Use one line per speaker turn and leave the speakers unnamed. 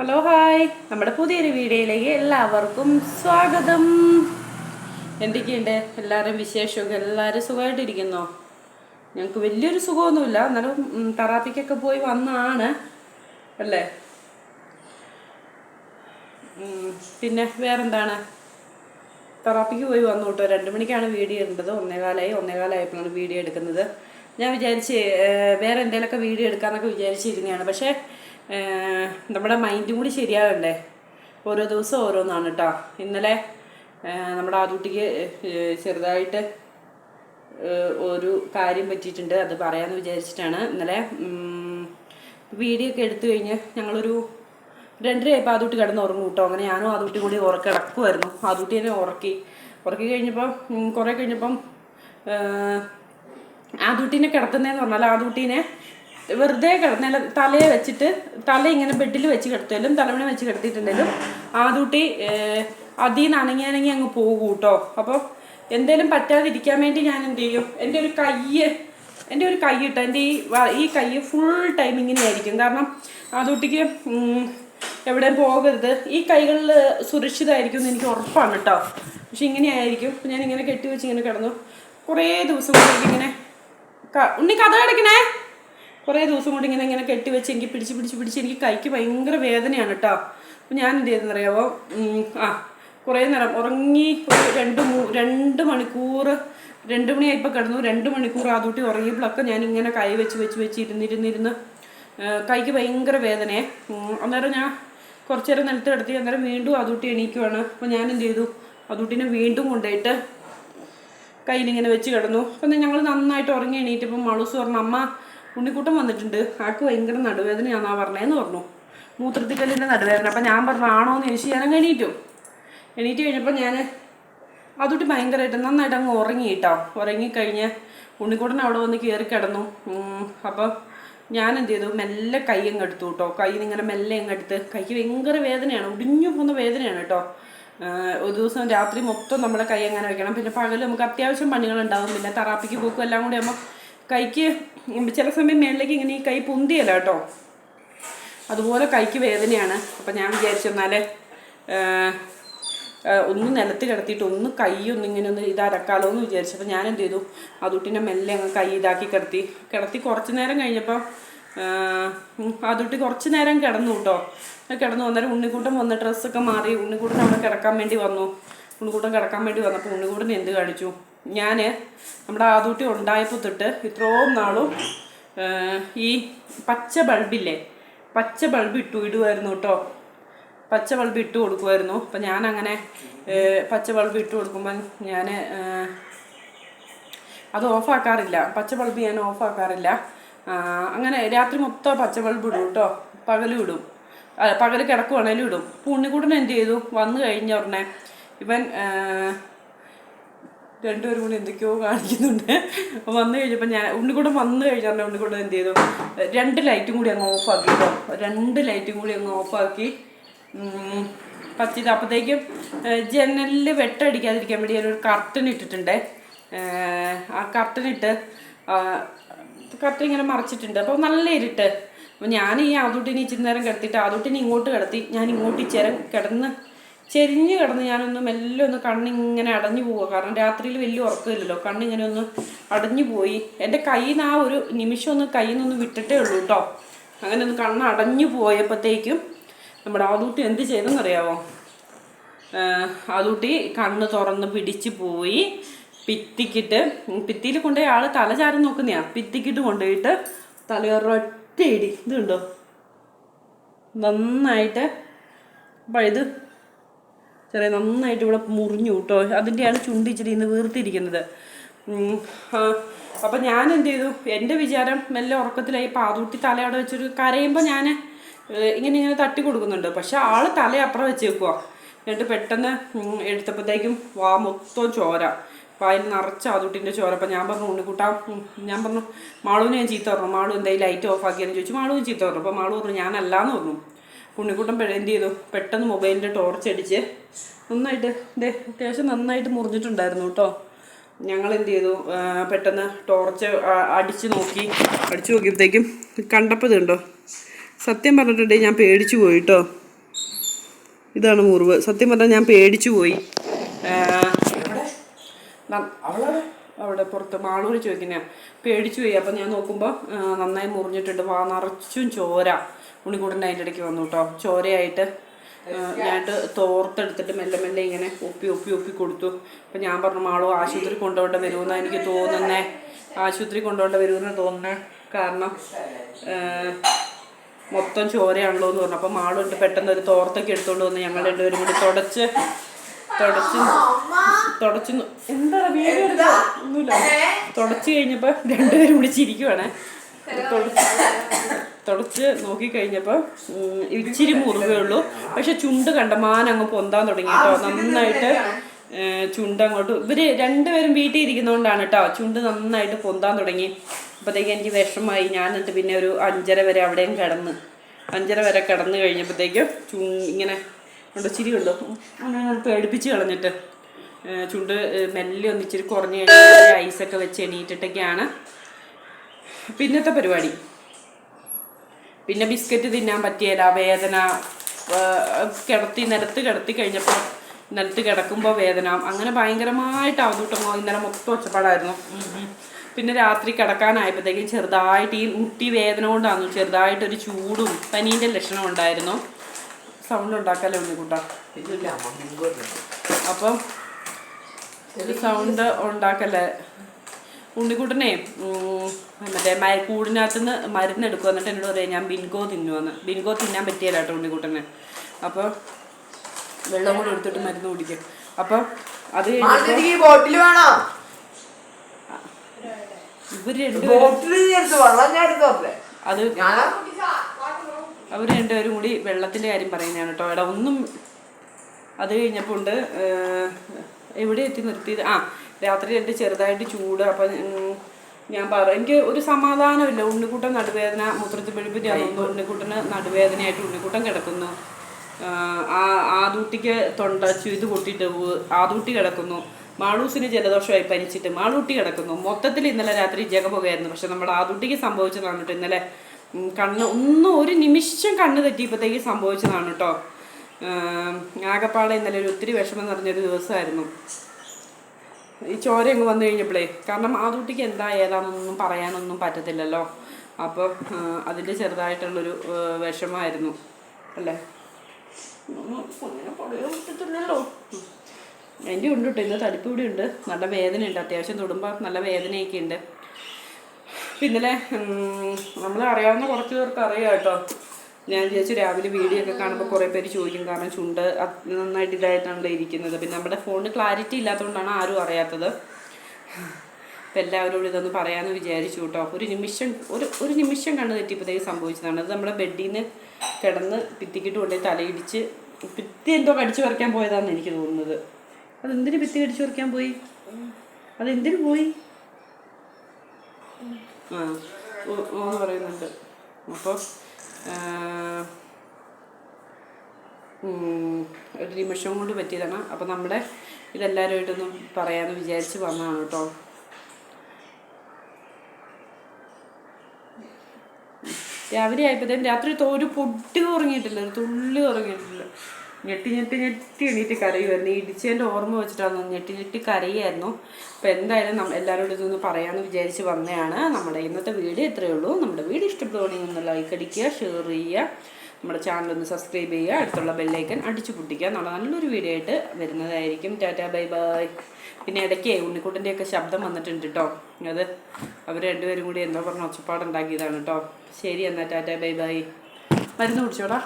Hello hi നമ്മുടെ പുതിയൊരു വീഡിയോയിലേക്ക് എല്ലാവർക്കും സ്വാഗതം. എന്തൊക്കെയുണ്ട്? എല്ലാവരും വിശേഷമൊക്കെ എല്ലാവരും സുഖമായിട്ടിരിക്കുന്നോ? ഞങ്ങൾക്ക് വലിയൊരു സുഖമൊന്നുമില്ല. എന്നാലും തറാപ്പിക്കൊക്കെ പോയി വന്നാണ്. അല്ലേ? പിന്നെ വേറെന്താണ്? തെറാപ്പിക്ക് പോയി വന്നു കേട്ടോ. രണ്ട് മണിക്കാണ് വീഡിയോ ഇടേണ്ടത് ഒന്നേകാലായി ഒന്നേകാലായപ്പോഴാണ് വീഡിയോ എടുക്കുന്നത്. ഞാൻ വിചാരിച്ച് വേറെ എന്തെങ്കിലുമൊക്കെ വീഡിയോ എടുക്കാമെന്നൊക്കെ വിചാരിച്ചിരുന്നതാണ്. പക്ഷേ നമ്മുടെ മൈൻഡും കൂടി ശരിയാകണ്ടേ ഓരോ ദിവസം ഓരോന്നാണ് കേട്ടോ ഇന്നലെ നമ്മുടെ ആദൂട്ടിക്ക് ചെറുതായിട്ട് ഒരു കാര്യം പറ്റിയിട്ടുണ്ട്. അത് പറയാമെന്ന് വിചാരിച്ചിട്ടാണ്. ഇന്നലെ വീഡിയോ ഒക്കെ എടുത്തു കഴിഞ്ഞ് ഞങ്ങളൊരു രണ്ടരയായപ്പോൾ ആദൂട്ടി കിടന്ന് ഉറങ്ങും കേട്ടോ അങ്ങനെ ഞാനും ആദൂട്ടി കൂടി ഉറക്ക കിടക്കുമായിരുന്നു ആദൂട്ടി തന്നെ ഉറക്കി. ഉറക്കി കഴിഞ്ഞപ്പോൾ കുറേ കഴിഞ്ഞപ്പം ആദൂട്ടീനെ കിടത്തുന്നതെന്ന് പറഞ്ഞാൽ ആദൂട്ടീനെ വെറുതെ കിടന്നല്ല തലയെ വെച്ചിട്ട് തല ഇങ്ങനെ ബെഡിൽ വെച്ച് കിടത്തിയാലും തലമണി വെച്ച് കിടത്തിയിട്ടുണ്ടെങ്കിലും ആദ്യൂട്ടി അതിൽ നിന്ന് അണങ്ങി അണങ്ങി അങ്ങ് പോകും കേട്ടോ. അപ്പോൾ എന്തേലും പറ്റാതിരിക്കാൻ വേണ്ടി ഞാൻ എന്ത് ചെയ്യും? എന്റെ ഒരു കയ്യ് എന്റെ ഒരു കൈ ഇട്ട് എന്റെ ഈ ഈ കൈ ഫുൾ ടൈം ഇങ്ങനെ ആയിരിക്കും. കാരണം ആദ്യൂട്ടിക്ക് എവിടെ പോകരുത്. ഈ കൈകളിൽ സുരക്ഷിതമായിരിക്കും എന്ന് എനിക്ക് ഉറപ്പാണ് കേട്ടോ. പക്ഷെ ഇങ്ങനെ ആയിരിക്കും. അപ്പം ഞാൻ ഇങ്ങനെ കെട്ടിവെച്ച് ഇങ്ങനെ കിടന്നു. കുറേ ദിവസം ഇങ്ങനെ ഉണ്ണി കഥ കിടക്കണേ കുറേ ദിവസം കൊണ്ട് ഇങ്ങനെ ഇങ്ങനെ കെട്ടി കെട്ടിവെച്ച് എനിക്ക് പിടിച്ച് പിടിച്ച് പിടിച്ച് എനിക്ക് കൈക്ക് ഭയങ്കര വേദനയാണ് കേട്ടോ അപ്പം ഞാൻ എന്ത് ചെയ്തെന്ന് അറിയാമോ ആ കുറേ നേരം ഉറങ്ങി ഒരു രണ്ട് മൂ രണ്ട് മണിക്കൂർ രണ്ട് മണിയായിപ്പോൾ കിടന്നു. രണ്ട് മണിക്കൂർ ആദൂട്ടി ഉറങ്ങിയപ്പോഴൊക്കെ ഞാൻ ഇങ്ങനെ കൈ വെച്ച് വെച്ച് വെച്ച് ഇരുന്നിരുന്നിരുന്ന് കൈക്ക് ഭയങ്കര വേദനയെ. അന്നേരം ഞാൻ കുറച്ച് നേരം നിലത്ത് കിടത്തി അന്നേരം വീണ്ടും ആദൂട്ടി എണീക്കുവാണ്. അപ്പോൾ ഞാൻ എന്ത് ചെയ്തു? ആദൂട്ടിനെ വീണ്ടും കൊണ്ടുപോയിട്ട് കയ്യിലിങ്ങനെ വെച്ച് കിടന്നു. അപ്പം ഞങ്ങൾ നന്നായിട്ട് ഉറങ്ങി എണീറ്റപ്പം മളുസ് പറഞ്ഞു അമ്മ ഉണ്ണിക്കുട്ടൻ വന്നിട്ടുണ്ട്. ആൾക്ക് ഭയങ്കര നടുവേദനയാണെന്നാ പറഞ്ഞേന്ന് പറഞ്ഞു. മൂത്രത്തിക്കല്ലിന്റെ നടുവേദന. അപ്പം ഞാൻ പറഞ്ഞു ആണോ എന്ന് ചോദിച്ചു ഞാൻ എണീറ്റു എണീറ്റ് കഴിഞ്ഞപ്പോൾ ഞാൻ അതുകൊണ്ട് ഭയങ്കരമായിട്ട് നന്നായിട്ട് അങ്ങ് ഉറങ്ങി കേട്ടോ ഉറങ്ങിക്കഴിഞ്ഞ് ഉണ്ണിക്കൂട്ടൻ അവിടെ വന്ന് കയറി കിടന്നു. അപ്പം ഞാൻ എന്ത് ചെയ്തു? മെല്ലെ കൈ അങ്ങ് എടുത്തു കേട്ടോ. കൈ ഇങ്ങനെ മെല്ലെ അങ്ങ് എടുത്ത് കൈക്ക് ഭയങ്കര വേദനയാണ്. ഒടിഞ്ഞു പോകുന്ന വേദനയാണ് കേട്ടോ. ഒരു ദിവസം രാത്രി മൊത്തം നമ്മുടെ കൈ അങ്ങനെ വെക്കണം. പിന്നെ പകൽ നമുക്ക് അത്യാവശ്യം പണികളുണ്ടാവും. പിന്നെ തെറാപ്പിക്ക് പോക്കും എല്ലാം കൂടി ആകുമ്പോൾ കൈക്ക് ചില സമയം മേളിലേക്ക് ഇങ്ങനെ ഈ കൈ പൊന്തിയല്ല കേട്ടോ. അതുപോലെ കൈക്ക് വേദനയാണ്. അപ്പം ഞാൻ വിചാരിച്ചെന്നാൽ ഒന്ന് നിലത്ത് കിടത്തിയിട്ട് ഒന്ന് കൈ ഇങ്ങനെ ഒന്ന് ഇതരക്കാലോ എന്ന് വിചാരിച്ചു. അപ്പം ഞാൻ എന്ത് ചെയ്തു? അതുട്ടിനെ മെല്ലെ അങ്ങ് കൈ ഇതാക്കി കിടത്തി. കിടത്തി കുറച്ച് നേരം കഴിഞ്ഞപ്പോൾ അതുട്ടി കുറച്ച് നേരം കിടന്നു കേട്ടോ. കിടന്നു അന്നേരം ഉണ്ണിക്കൂട്ടം വന്ന് ഡ്രസ്സൊക്കെ മാറി. ഉണ്ണിക്കൂട്ടൻ അവിടെ കിടക്കാൻ വേണ്ടി വന്നു. ഉണ്ണിക്കൂട്ടൻ കിടക്കാൻ വേണ്ടി വന്നപ്പോൾ ഉണ്ണിക്കൂട്ടൻ എന്ത് കാണിച്ചു? ഞാൻ നമ്മുടെ ആദൂട്ടി ഉണ്ടായപ്പോൾ തൊട്ട് ഇത്രയും നാളും ഈ പച്ച ബൾബില്ലേ പച്ച ബൾബ് ഇട്ടു ഇടുമായിരുന്നു കേട്ടോ പച്ച ബൾബ് ഇട്ട് കൊടുക്കുമായിരുന്നു അപ്പം ഞാൻ അങ്ങനെ പച്ച ബൾബ് ഇട്ട് കൊടുക്കുമ്പം ഞാൻ അത് ഓഫാക്കാറില്ല. പച്ച ബൾബ് ഞാൻ ഓഫാക്കാറില്ല. അങ്ങനെ രാത്രി മൊത്തം പച്ച ബൾബ് ഇടും കേട്ടോ പകലും ഇടും. പകൽ കിടക്കുവാണേലും ഇടും. അപ്പോൾ ഉണ്ണിക്കുട്ടൻ എന്ത് ചെയ്തു? വന്നു കഴിഞ്ഞ ഉടനെ ഇവൻ രണ്ടുപേരും കൂടി എന്തൊക്കെയോ കാണിക്കുന്നുണ്ട്. വന്നു കഴിഞ്ഞപ്പോൾ ഞാൻ ഉണ്ണിക്കൂടം വന്നു കഴിഞ്ഞാൽ ഉണ്ണിക്കൂടം എന്ത് ചെയ്തു? രണ്ട് ലൈറ്റും കൂടി അങ്ങ് ഓഫാക്കി കേട്ടോ. രണ്ട് ലൈറ്റും കൂടി അങ്ങ് ഓഫാക്കി പച്ചിട്ട് അപ്പോഴത്തേക്കും ജനലിൽ വെട്ടടിക്കാതിരിക്കാൻ വേണ്ടി ഞാനൊരു കർട്ടൻ ഇട്ടിട്ടുണ്ട്. ആ കർട്ടൻ ഇട്ട് കർട്ടൻ ഇങ്ങനെ മറച്ചിട്ടുണ്ട്. അപ്പോൾ നല്ല ഇരുട്ട്. അപ്പോൾ ഞാൻ ഈ ആദൂട്ടിനെ ഇച്ചിരി നേരം കിടത്തിയിട്ട് ആദൂട്ടിനെ ഇങ്ങോട്ട് കിടത്തി ഞാൻ ഇങ്ങോട്ട് ഇച്ചേരം കിടന്ന് ചെരിഞ്ഞ് കിടന്ന് ഞാനൊന്ന് മെല്ലെ ഒന്ന് കണ്ണിങ്ങനെ അടഞ്ഞു പോവുക. കാരണം രാത്രിയിൽ വലിയ ഉറക്കമില്ലല്ലോ. കണ്ണിങ്ങനെ ഒന്ന് അടഞ്ഞു പോയി. എന്റെ കയ്യിൽ നിന്ന് ആ ഒരു നിമിഷം ഒന്ന് കയ്യിൽ നിന്നൊന്ന് വിട്ടിട്ടേ ഉള്ളൂ കേട്ടോ. അങ്ങനെ ഒന്ന് കണ്ണ് അടഞ്ഞു പോയപ്പോഴത്തേക്കും നമ്മുടെ ആദൂട്ടി എന്ത് ചെയ്തെന്നറിയാമോ ആദൂട്ടി കണ്ണ് തുറന്ന് പിടിച്ചു പോയി. പിത്തിക്കിട്ട് ഭിത്തിയിൽ കൊണ്ടുപോയി ആൾ തല ചാരി നോക്കുന്നയാ. ഭിത്തിക്കിട്ട് കൊണ്ടുപോയിട്ട് തലയൊരൊറ്റ ഇടി ഇതുണ്ടോ നന്നായിട്ട് അപ്പം ഇത് ചെറിയ നന്നായിട്ട് ഇവിടെ മുറിഞ്ഞു കേട്ടോ. അതിന്റെയാണ് ചുണ്ടിച്ചിരി ഇന്ന് വീർത്തിരിക്കുന്നത്. അപ്പം ഞാൻ എന്ത് ചെയ്തു? എന്റെ വിചാരം മെല്ലെ ഉറക്കത്തിലായി. പാതൂട്ടി തല അവിടെ വെച്ചൊരു കരയുമ്പോൾ ഞാൻ ഇങ്ങനെ ഇങ്ങനെ തട്ടി കൊടുക്കുന്നുണ്ട്. പക്ഷെ ആൾ തല അപ്പുറം വെച്ചേക്കുക എന്നിട്ട് പെട്ടെന്ന് എടുത്തപ്പോഴത്തേക്കും വാ മൊത്തം ചോര. വായിൽ നിറച്ച അതുട്ടിന്റെ ചോര. അപ്പം ഞാൻ പറഞ്ഞു ഉണ്ണിക്കുട്ടാ ഞാൻ പറഞ്ഞു മാളുവിനെ ഞാൻ ചീത്ത പറഞ്ഞു. മാളു എന്തായാലും ലൈറ്റ് ഓഫ് ആക്കിയെന്ന് ചോദിച്ചു. മാളുവും ചീത്ത പറഞ്ഞു. അപ്പോൾ മാളു പറഞ്ഞു ഞാനല്ലാന്ന് പറഞ്ഞു. ഉണ്ണിക്കുട്ടൻ എന്ത് ചെയ്തു. പെട്ടെന്ന് മൊബൈലിന്റെ ടോർച്ച് അടിച്ച് നന്നായിട്ട് ദേ അത്യാവശ്യം നന്നായിട്ട് മുറിഞ്ഞിട്ടുണ്ടായിരുന്നു കേട്ടോ. ഞങ്ങൾ എന്ത് ചെയ്തു? പെട്ടെന്ന് ടോർച്ച് അടിച്ചു നോക്കി. അടിച്ചു നോക്കിയപ്പോഴത്തേക്കും കണ്ടപ്പോൾ ഇതുണ്ടോ? സത്യം പറഞ്ഞിട്ടുണ്ടെങ്കിൽ ഞാൻ പേടിച്ചു പോയി കേട്ടോ. ഇതാണ് മുറിവ്. സത്യം പറഞ്ഞാൽ ഞാൻ പേടിച്ചു പോയി. അവിടെ പുറത്ത് മാളൂര് ചോദിക്കുന്നത് പേടിച്ചു പോയി. അപ്പം ഞാൻ നോക്കുമ്പോൾ നന്നായി മുറിഞ്ഞിട്ടുണ്ട്. വാ നിറച്ചും ചോര. ഉണ്ണിക്കൂടന്റെ അതിന്റെ ഇടയ്ക്ക് വന്നു കേട്ടോ ചോരയായിട്ട് ഞാനിട്ട് തോർത്തെടുത്തിട്ട് മെല്ലെ മെല്ലെ ഇങ്ങനെ ഒപ്പി ഒപ്പി ഒപ്പി കൊടുത്തു. അപ്പം ഞാൻ പറഞ്ഞു മാളോ ആശുപത്രി കൊണ്ടുപോകേണ്ട വരുമെന്നാണ് എനിക്ക് തോന്നുന്നേ. ആശുപത്രി കൊണ്ടുപോകേണ്ട വരുമെന്ന് തോന്നുന്നേ. കാരണം മൊത്തം ചോരയാണല്ലോ എന്ന് പറഞ്ഞു. അപ്പം മാളുണ്ട് പെട്ടെന്ന് ഒരു തോർത്തൊക്കെ എടുത്തുകൊണ്ട് വന്ന് ഞങ്ങൾ രണ്ടുപേരും കൂടി തുടച്ച് തുടച്ച് തുടച്ച് എന്താ വീഡിയോ? ഒന്നുമില്ല. തുടച്ച് കഴിഞ്ഞപ്പോൾ രണ്ടുപേരും കൂടി ചിരിക്കുവാണ് തുടച്ച് തുടച്ച് നോക്കി കഴിഞ്ഞപ്പോൾ ഇച്ചിരി മുറിവേ ഉള്ളൂ. പക്ഷെ ചുണ്ട് കണ്ടമാനം അങ്ങ് പൊന്താൻ തുടങ്ങി കേട്ടോ. നന്നായിട്ട് ചുണ്ട് അങ്ങോട്ട്. ഇവർ രണ്ടുപേരും വീട്ടിൽ ഇരിക്കുന്നതുകൊണ്ടാണ് കേട്ടോ. ചുണ്ട് നന്നായിട്ട് പൊന്താൻ തുടങ്ങി. അപ്പോഴത്തേക്ക് എനിക്ക് വിഷമമായി. ഞാൻ എന്നിട്ട് പിന്നെ ഒരു അഞ്ചര വരെ അവിടെയും കിടന്ന്. അഞ്ചര വരെ കിടന്നു കഴിഞ്ഞപ്പോഴത്തേക്കും ചു ഇങ്ങനെ കൊണ്ട് ചിരി ഉണ്ടോ അങ്ങനെ പേടിപ്പിച്ച് കളഞ്ഞിട്ട്. ചുണ്ട് മെല്ലെ ഒന്നിച്ചിരി കുറഞ്ഞ് കഴിഞ്ഞാൽ ഐസൊക്കെ വെച്ച് എണീറ്റിട്ടൊക്കെയാണ് പിന്നത്തെ പരിപാടി. പിന്നെ ബിസ്ക്കറ്റ് തിന്നാൻ പറ്റിയല്ല വേദന കിടത്തി നിരത്ത് കിടത്തി കഴിഞ്ഞപ്പോൾ നിലത്ത് കിടക്കുമ്പോൾ വേദന അങ്ങനെ ഭയങ്കരമായിട്ട് അവതൂട്ടമോ ഇന്നലെ മൊത്തം ഒച്ചപ്പാടായിരുന്നു. പിന്നെ രാത്രി കിടക്കാനായപ്പോഴത്തേക്കും ചെറുതായിട്ട് ഈ മുട്ടി വേദന കൊണ്ടാന്നു ചെറുതായിട്ടൊരു ചൂടും പനീന്റെ ലക്ഷണം ഉണ്ടായിരുന്നു. സൗണ്ട് ഉണ്ടാക്കാലോ ഉണ്ണിക്കുട്ടാ അപ്പം ഒരു സൗണ്ട് ഉണ്ടാക്കല്ലേ? ഉണ്ണിക്കുട്ടനെ മറ്റേ മയക്കൂടിനകത്ത് കൂടിനകത്ത് നിന്ന് മരുന്ന് എടുക്കുക എന്നിട്ട് എന്നോട് പറയാം ഞാൻ ബിൻഗോ തിന്നുവെന്ന്. ബിൻഗോ തിന്നാൻ പറ്റിയല്ല കേട്ടോ ഉണ്ണിക്കുട്ടനെ. അപ്പോൾ വെള്ളം കൂടെ എടുത്തിട്ട് മരുന്ന് കുടിക്കും. അപ്പോൾ അത് രണ്ടുപേരും
എടുത്തോട്ടെ
അത് അവർ രണ്ടുപേരും കൂടി വെള്ളത്തിന്റെ കാര്യം പറയുന്നതാണ് കേട്ടോ. എടാ ഒന്നും അത് കഴിഞ്ഞപ്പോൾ ഉണ്ട് ഏഹ്, എവിടെ എത്തി നിർത്തിയത്? ആ രാത്രി എന്റെ ചെറുതായിട്ട് ചൂട് അപ്പം ഞാൻ പറ എനിക്ക് ഒരു സമാധാനമില്ല. ഉണ്ണിക്കുട്ടൻ നടുവേദന മുത്രത്തിൽ പിടിപ്പിച്ച് തോന്നുന്നു. ഉണ്ണിക്കുട്ടന് നടുവേദനയായിട്ട് ഉണ്ണിക്കുട്ടൻ കിടക്കുന്നു. ആ ആദൂട്ടിക്ക് തൊണ്ട ഇത് പൊട്ടിട്ട് ആദൂട്ടി കിടക്കുന്നു. മാളൂസിന് ജലദോഷമായി പനിച്ചിട്ട് മാളൂട്ടി കിടക്കുന്നു. മൊത്തത്തിൽ ഇന്നലെ രാത്രി ജഗപുകയായിരുന്നു പക്ഷെ നമ്മുടെ ആദൂട്ടിക്ക് സംഭവിച്ചതാണ് കേട്ടോ ഇന്നലെ. കണ്ണ് ഒന്നും ഒരു നിമിഷം കണ്ണ് തെറ്റിയപ്പോഴത്തേക്ക് സംഭവിച്ചതാണ് കേട്ടോ. ആകപ്പാടെ ഇന്നലെ ഒരു ഒത്തിരി വിഷമം നിറഞ്ഞൊരു ദിവസമായിരുന്നു. ഈ ചോര അങ്ങ് വന്നു കഴിഞ്ഞപ്പോഴേ കാരണം ആദൂട്ടിക്ക് എന്താ ഏതാണെന്നൊന്നും പറയാനൊന്നും പറ്റത്തില്ലല്ലോ. അപ്പോൾ അതിന്റെ ചെറുതായിട്ടുള്ളൊരു വിഷമമായിരുന്നു. അല്ലേ? പറ്റത്തില്ലല്ലോ എന്റെ ഉണ്ട് കേട്ടോ ഇന്ന് തടിപ്പ് കൂടി ഉണ്ട്. നല്ല വേദന ഉണ്ട് അത്യാവശ്യം തൊടുമ്പോൾ നല്ല വേദനയൊക്കെ ഉണ്ട്. പിന്നെ നമ്മൾ അറിയാവുന്ന കുറച്ച് പേർക്ക് അറിയാം കേട്ടോ. ഞാൻ വിചാരിച്ചു രാവിലെ വീഡിയോ ഒക്കെ കാണുമ്പോൾ കുറേ പേര് ചോദിക്കും കാരണം ചുണ്ട് നന്നായിട്ട് ഇതായിട്ടാണല്ലോ ഇരിക്കുന്നത്. പിന്നെ നമ്മുടെ ഫോണിന് ക്ലാരിറ്റി ഇല്ലാത്തതുകൊണ്ടാണ് ആരും അറിയാത്തത്. അപ്പം എല്ലാവരോടും ഇതൊന്ന് പറയാമെന്ന് വിചാരിച്ചു കേട്ടോ ഒരു നിമിഷം ഒരു ഒരു നിമിഷം കണ്ണ് തെറ്റിയപ്പോഴത്തേക്ക് സംഭവിച്ചതാണ്. അത് നമ്മുടെ ബെഡിൽ നിന്ന് കിടന്ന് ഭിത്തിക്കിട്ട് കൊണ്ടുപോയി തലയിടിച്ച് പിത്തി എന്തോ കടിച്ചു പറിക്കാൻ പോയതാണെന്ന് എനിക്ക് തോന്നുന്നത്. അതെന്തിന് ഭിത്തി കടിച്ചു പറിക്കാൻ പോയി? അതെന്തിനു പോയി? ആ പറയുന്നുണ്ട്. അപ്പോൾ ഒരു നിമിഷം കൊണ്ട് പറ്റിയതാണ്. അപ്പോൾ നമ്മുടെ ഇതെല്ലാവരുമായിട്ടൊന്ന് പറയാമെന്ന് വിചാരിച്ച് വന്നതാണ് കേട്ടോ. രാവിലെ ആയപ്പോഴത്തേക്കും രാത്രി ഒരു പൊട്ടി ഉറങ്ങിയിട്ടില്ല ഒരു തുള്ളി ഉറങ്ങിയിട്ടില്ല ഞെട്ടി ഞെട്ടി ഞെട്ടി എണീറ്റ് കരയുമായിരുന്നു ഇടിച്ചതിന്റെ ഓർമ്മ വെച്ചിട്ടാണ് ഞെട്ടി ഞെട്ടി കരയായിരുന്നു അപ്പോൾ എന്തായാലും നമ്മൾ എല്ലാവരോടും ഇതൊന്ന് പറയാമെന്ന് വിചാരിച്ച് വന്നതാണ് നമ്മുടെ ഇന്നത്തെ വീഡിയോ ഇത്രയേ ഉള്ളൂ. നമ്മുടെ വീഡിയോ ഇഷ്ടപ്പെടുകയാണെങ്കിൽ ഒന്ന് ലൈക്ക് അടിക്കുക ഷെയർ ചെയ്യുക നമ്മുടെ ചാനൽ ഒന്ന് സബ്സ്ക്രൈബ് ചെയ്യുക അടുത്തുള്ള ബെല്ലൈക്കൻ അടിച്ചു പൊട്ടിക്കുക നമ്മൾ നല്ലൊരു വീഡിയോ ആയിട്ട് വരുന്നതായിരിക്കും. ടാറ്റാ ബൈ ബൈ പിന്നെ ഇടയ്ക്ക് ഉണ്ണിക്കുട്ടന്റെയൊക്കെ ശബ്ദം വന്നിട്ടുണ്ട് കേട്ടോ അത് അവർ രണ്ടുപേരും കൂടി എന്തോ പറഞ്ഞ ഒച്ചപ്പാടുണ്ടാക്കിയതാണ് കേട്ടോ ശരി എന്നാൽ ടാറ്റാ ബൈ ബൈ മരുന്ന് കുടിച്ചോടാ.